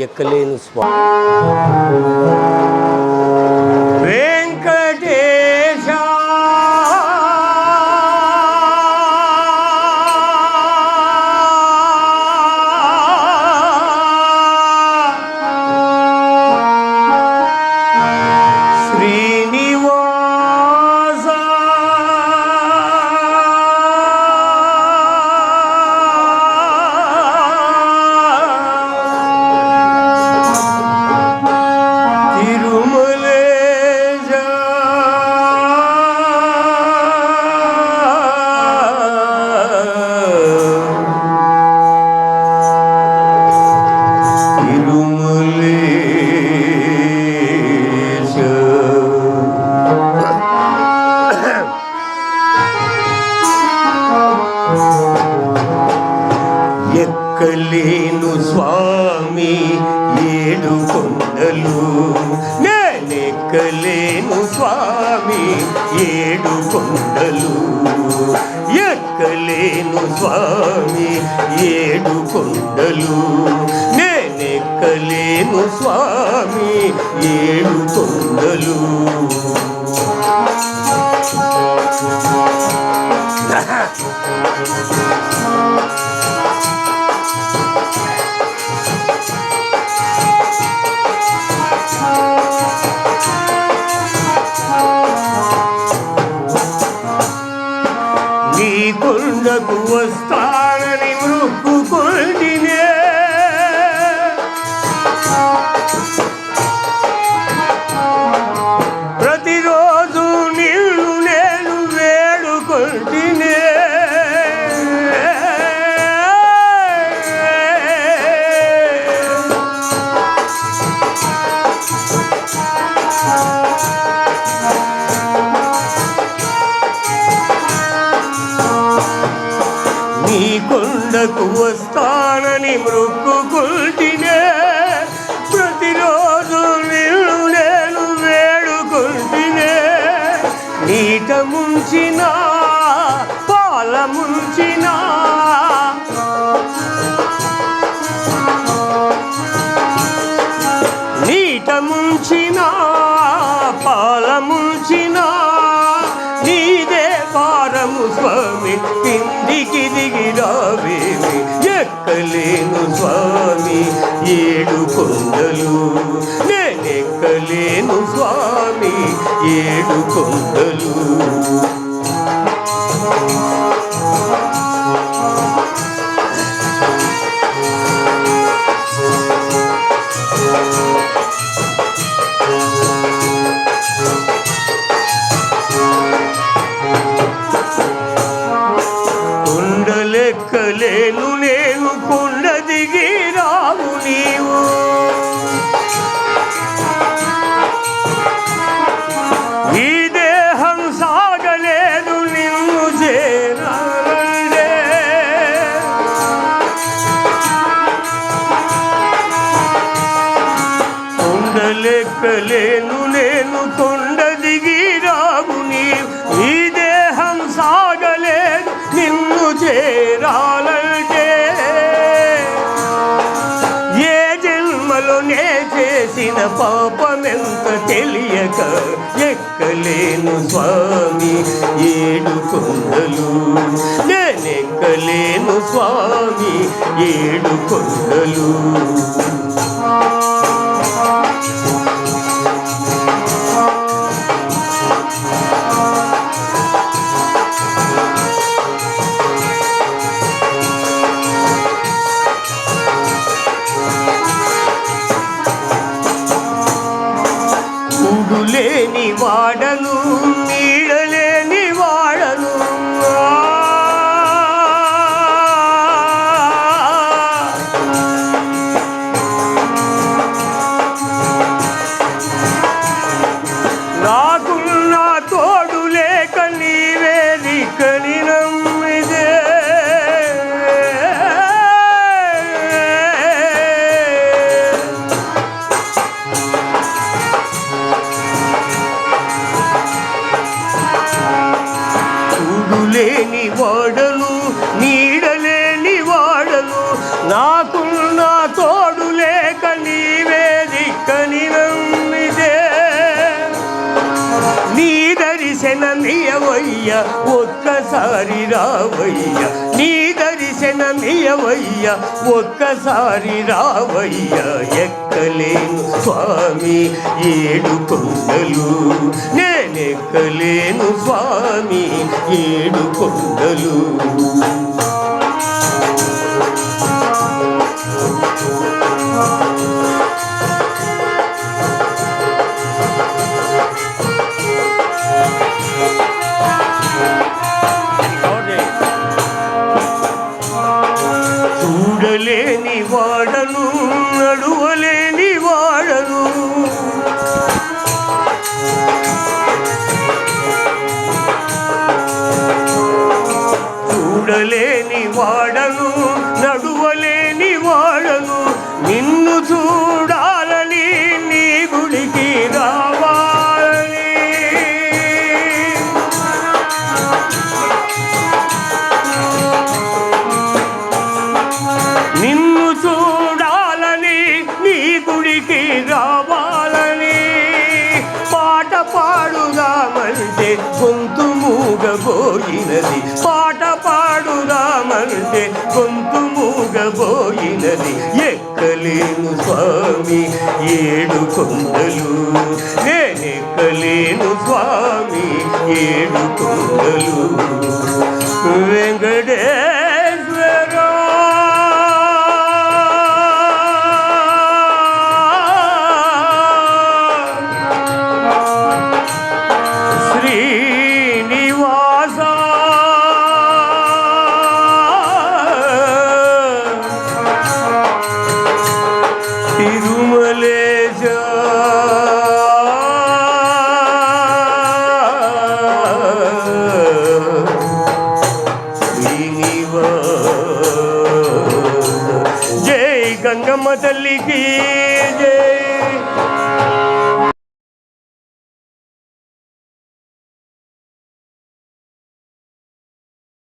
ఎక్కలేను స్వామి ఎక్కలేను స్వామి ఏడు కొండలు. నేనెక్కలేను స్వామి ఏడు కొండలు. ఎక్కలేను స్వామి ఏడు కొండలు. నేనెక్కలేను స్వామి ఏడు కొండలు. was done. వస్తానని మృక్కుకుంటినే ప్రతిరోజు నిన్ను నేను వేడుకుంటినే. నీట ముంచిన పాల ముంచిన. నీట ముంచినా ఎక్కలేను స్వామి ఏడు కొండలు నేనెక్కలేను స్వామి ఏడు కొండలు లెక్కలేను నేను కొండ దిగి రాగు నీవు ఈ దేహం సాగలేదు నిన్ను చేరాలంటే. ఏ జన్మలోనే చేసిన పాపమెంత తెలియక ఎక్కలేను స్వామి ఏడు కొండలు. నేనెక్కలేను స్వామి ఏడు కొండలు. కూడులేని దర్శనమియవయ్య ఒక్కసారి రావయ్య. నీ దర్శనమియవయ్య ఒక్కసారి రావయ్య. ఎక్కలేను స్వామి ఏడు కొండలు. నేనెక్కలేను స్వామి ఏడు కొండలు. ఇంటికి రావాలని పాట పాడుదామంటే గొంతు మూగబోయినది. పాట పాడుదామంటే గొంతు మూగబోయినది. ఎక్కలేను స్వామి ఏడు కొండలు. నేనెక్కలేను స్వామి ఏడు కొండలు. వెంకటే मत लीजिए